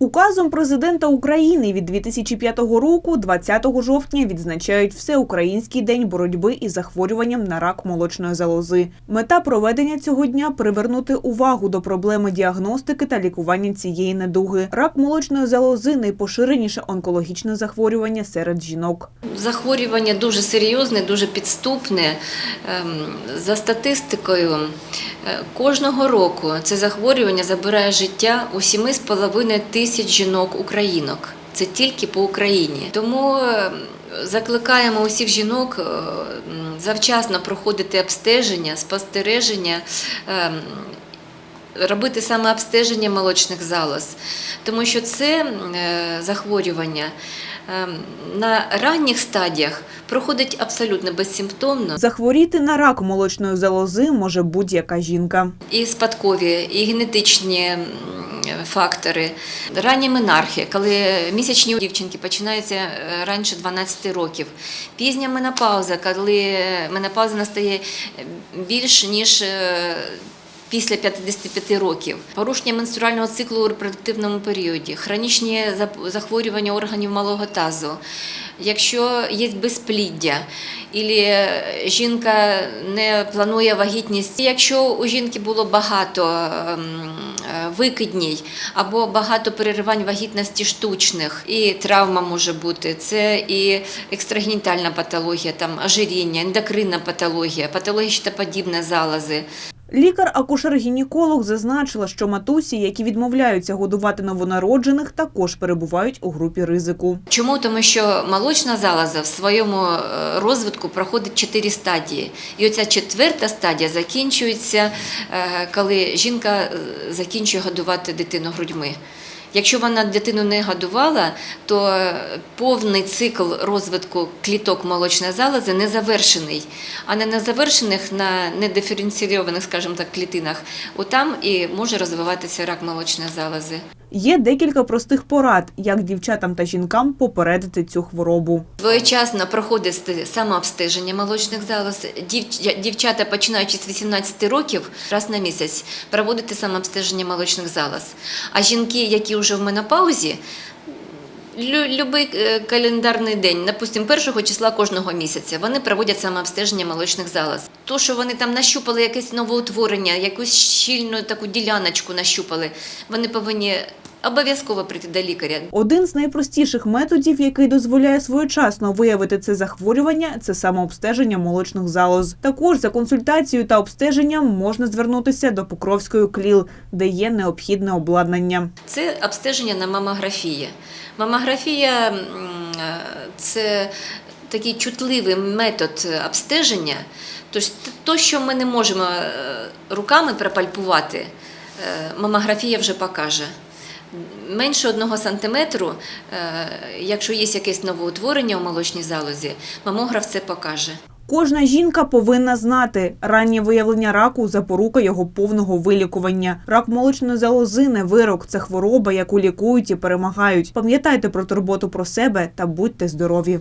Указом президента України від 2005 року, 20 жовтня, відзначають Всеукраїнський день боротьби із захворюванням на рак молочної залози. Мета проведення цього дня привернути увагу до проблеми діагностики та лікування цієї недуги. Рак молочної залози найпоширеніше онкологічне захворювання серед жінок. Захворювання дуже серйозне, дуже підступне. Ем, За статистикою, е, кожного року це захворювання забирає життя у 7,5 тисяч жінок-українок. Це тільки по Україні. Тому е, закликаємо усіх жінок е, завчасно проходити обстеження, спостереження. Ем, робити саме обстеження молочних залоз, тому що це е, захворювання е, на ранніх стадіях проходить абсолютно безсимптомно. Захворіти на рак молочної залози може будь-яка жінка. І спадкові, і генетичні фактори, ранні менархи, коли місячні у дівчинки починаються е, раніше 12 років, пізня менопауза, коли менопауза настає більш ніж. Е, Після 55 років порушення менструального циклу у репродуктивному періоді, хронічні захворювання органів малого тазу, якщо є безпліддя, і жінка не планує вагітність, якщо у жінки було багато ем, е, викидній або багато переривань вагітності штучних, і травма може бути. Це і екстрагенітальна патологія, там ожиріння, ендокринна патологія, патологія щитоподібної залози. Лікар-акушер-гінеколог зазначила, що матусі, які відмовляються годувати новонароджених, також перебувають у групі ризику. Чому? Тому що молочна залоза в своєму е, розвитку проходить чотири стадії. І оця четверта стадія закінчується, е, коли жінка е, закінчує годувати дитину грудьми. Якщо вона дитину не годувала, то повний цикл розвитку кліток молочної залози не завершений. А на незавершених, на недиференційованих, скажімо так, клітинах, отам і може розвиватися рак молочної залози. Є декілька простих порад, як дівчатам та жінкам попередити цю хворобу. Своєчасно проходить самообстеження молочних залоз. Дів- Дівчата, починаючи з 18 років, раз на місяць проводити самообстеження молочних залоз. А жінки, які вже в менопаузі, любий е, календарний день, напустим, першого числа кожного місяця, вони проводять самообстеження молочних залоз. То, що вони там нащупали якесь новоутворення, якусь щільну таку діляночку нащупали, вони повинні обов'язково прийти до лікаря. Один з найпростіших методів, який дозволяє своєчасно виявити це захворювання, це самообстеження молочних залоз. Також за консультацією та обстеженням можна звернутися до Покровської КЛІЛ, де є необхідне обладнання. Це обстеження на мамографії. Мамографія е, це такий чутливий метод обстеження. То, що ми не можемо е, руками пропальпувати, е, мамографія вже покаже. Менше одного сантиметру, е, якщо є якесь новоутворення у молочній залозі, мамограф це покаже. Кожна жінка повинна знати раннє виявлення раку запорука його повного вилікування. Рак молочної залози не вирок, це хвороба, яку лікують і перемагають. Пам'ятайте про турботу про себе та будьте здорові.